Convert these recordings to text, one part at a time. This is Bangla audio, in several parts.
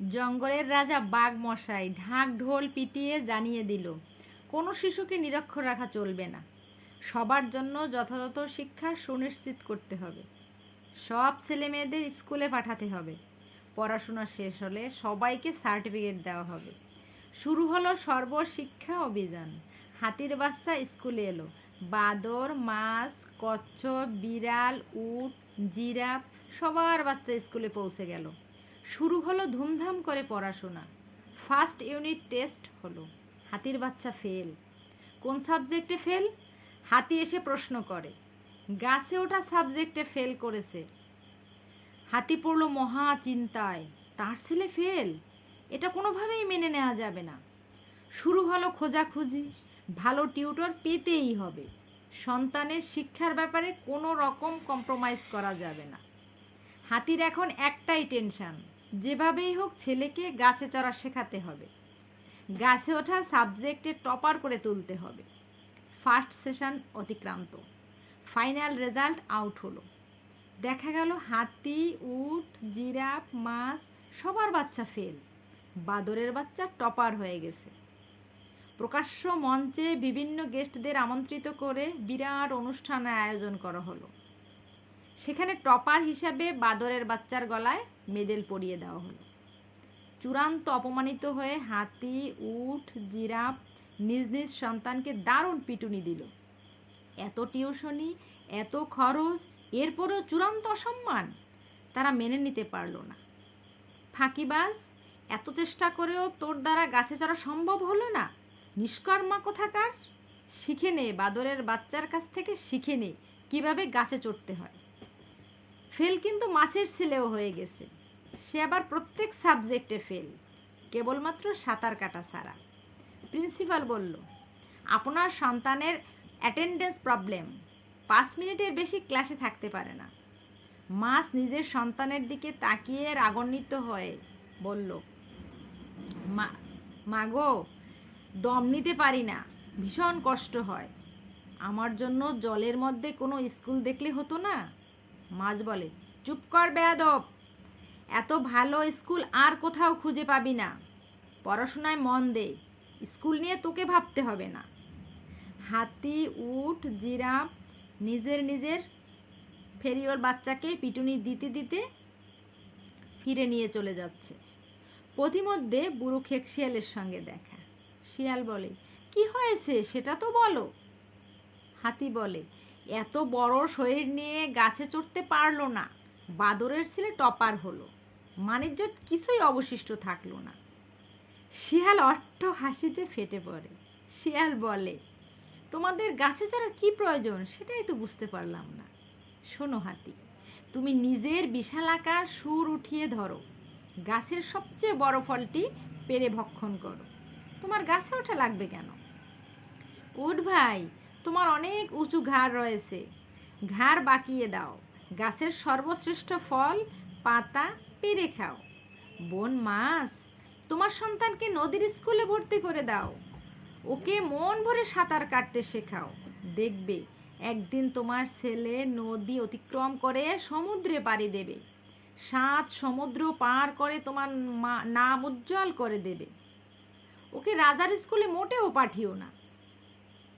জঙ্গলের রাজা বাঘ মশাই ঢাক ঢোল পিটিয়ে জানিয়ে দিল, কোনো শিশুকে নিরক্ষর রাখা চলবে না। সবার জন্য যথাযথ শিক্ষা সুনিশ্চিত করতে হবে। সব ছেলে মেয়েদের স্কুলে পাঠাতে হবে। পড়াশোনা শেষ হলে সবাইকে সার্টিফিকেট দেওয়া হবে। শুরু হলো সর্বশিক্ষা অভিযান। হাতির বাচ্চা স্কুলে এলো। বাদর, মাছ, কচ্ছপ, বিড়াল, উট, জিরাফ সবার বাচ্চা স্কুলে পৌঁছে গেল। শুরু হলো ধুমধাম করে পড়াশোনা। ফার্স্ট ইউনিট টেস্ট হলো। হাতির বাচ্চা ফেল কোন সাবজেক্টে ফেল হাতি এসে প্রশ্ন করে। গাছে ওঠা সাবজেক্টে ফেল করেছে। হাতি পড়ল মহা চিন্তায়, তার ছেলে ফেল এটা কোনোভাবেই মেনে নেওয়া যাবে না। শুরু হলো খোঁজাখুঁজি। ভালো টিউটর পেতেই হবে। সন্তানের শিক্ষার ব্যাপারে কোনো রকম কম্প্রোমাইজ করা যাবে না। হাতির এখন একটাই টেনশন যেভাবেই হোক ছেলেকে গাছে চড়া শেখাতে হবে। গাছে ওঠা সাবজেক্টে টপার করে তুলতে হবে। ফার্স্ট সেশন অতিক্রান্ত। ফাইনাল রেজাল্ট আউট হলো। দেখা গেল হাতি, উট, জিরাফ, মাছ, সবার বাচ্চা ফেল। বাদরের বাচ্চা টপার হয়ে গেছে। প্রকাশ্য মঞ্চে বিভিন্ন গেস্টদের আমন্ত্রিত করে বিরাট অনুষ্ঠানের আয়োজন করা হলো। সেখানে টপার হিসাবে বাদরের বাচ্চার গলায় মেডেল পরিয়ে দেওয়া হলো। চূড়ান্ত অপমানিত হয়ে হাতি, উট, জিরাফ নিজ নিজ সন্তানকে দারুণ পিটুনি দিল। এত টিউশনি, এত খরচ, এরপরেও চূড়ান্ত অসম্মান তারা মেনে নিতে পারল না। ফাঁকিবাজ, এত চেষ্টা করেও তোর দ্বারা গাছে চড়া সম্ভব হলো না? নিষ্কর্মা কোথাকার? শিখে নে, বাদরের বাচ্চার কাছ থেকে শিখে নে, কীভাবে গাছে চড়তে হয়? ফেল কিন্তু মাছের ছেলেও হয়ে গেছে। সে আবার প্রত্যেক সাবজেক্টে ফেল, কেবলমাত্র সাঁতার কাটা ছাড়া। প্রিন্সিপাল বলল, আপনার সন্তানের অ্যাটেন্ডেন্স প্রবলেম, পাঁচ মিনিটের বেশি ক্লাসে থাকতে পারে না। মাস নিজের সন্তানের দিকে তাকিয়ে রাগান্বিত হয়ে বলল, মা মাগো দম নিতে পারি না, ভীষণ কষ্ট হয়। আমার জন্য জলের মধ্যে কোনো স্কুল দেখলে হতো না? মাছ বলে, চুপ কর বেয়াদব, এত ভালো স্কুল আর কোথাও খুঁজে পাবি না। পড়াশোনায় মন দে, স্কুল নিয়ে তোকে ভাবতে হবে না। হাতি, উট, জিরাফ, নিজের নিজের ফেরিওর বাচ্চাকে পিটুনি দিতে দিতে ফিরে নিয়ে চলে যাচ্ছে। পথিমধ্যে বুড়ো খেক শিয়ালের সঙ্গে দেখা। শিয়াল বলে, কি হয়েছে? সেটা তো বলো। হাতি বলে এত বড় শরীর নিয়ে গাছে চড়তে পারল না। বাদরের ছেলে টপার হলো। মানিজ্যত কিছুই অবশিষ্ট থাকল না। শিয়াল অট্ট হাসিতে ফেটে পড়ে। শিয়াল বলে, তোমাদের গাছে চড়া কি প্রয়োজন সেটাই তো বুঝতে পারলাম না। শোনো হাতি, তুমি নিজের বিশালাকার সুর উঠিয়ে ধরো। গাছের সবচেয়ে বড় ফলটি পেরে ভক্ষণ করো। তোমার গাছে ওঠা লাগবে কেন? উঠ ভাই তোমার অনেক উঁচু ঘাড় রয়েছে। ঘাড় বাকিয়ে দাও। গাছের সর্বশ্রেষ্ঠ ফল, পাতা পেরে খাও। বোন মাছ, তোমার সন্তানকে নদীর স্কুলে ভর্তি করে দাও। ওকে মন ভরে সাঁতার কাটতে শেখাও। দেখবে, একদিন তোমার ছেলে নদী অতিক্রম করে সমুদ্রে পাড়ি দেবে। সাত সমুদ্র পার করে তোমার নাম উজ্জ্বল করে দেবে। ওকে রাজার স্কুলে মোটেও পাঠিও না।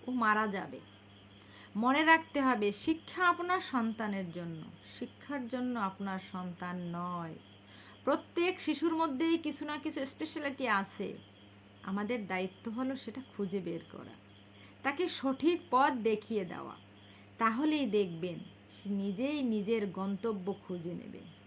ও মারা যাবে। মনে রাখতে হবে, শিক্ষা আপনার সন্তানের জন্য। শিক্ষার জন্য আপনার সন্তান নয়। প্রত্যেক শিশুর মধ্যেই কিছু না কিছু স্পেশালিটি আছে। আমাদের দায়িত্ব হলো সেটা খুঁজে বের করা। তাকে সঠিক পথ দেখিয়ে দেওয়া। তাহলেই দেখবেন, সে নিজেই নিজের গন্তব্য খুঁজে নেবে।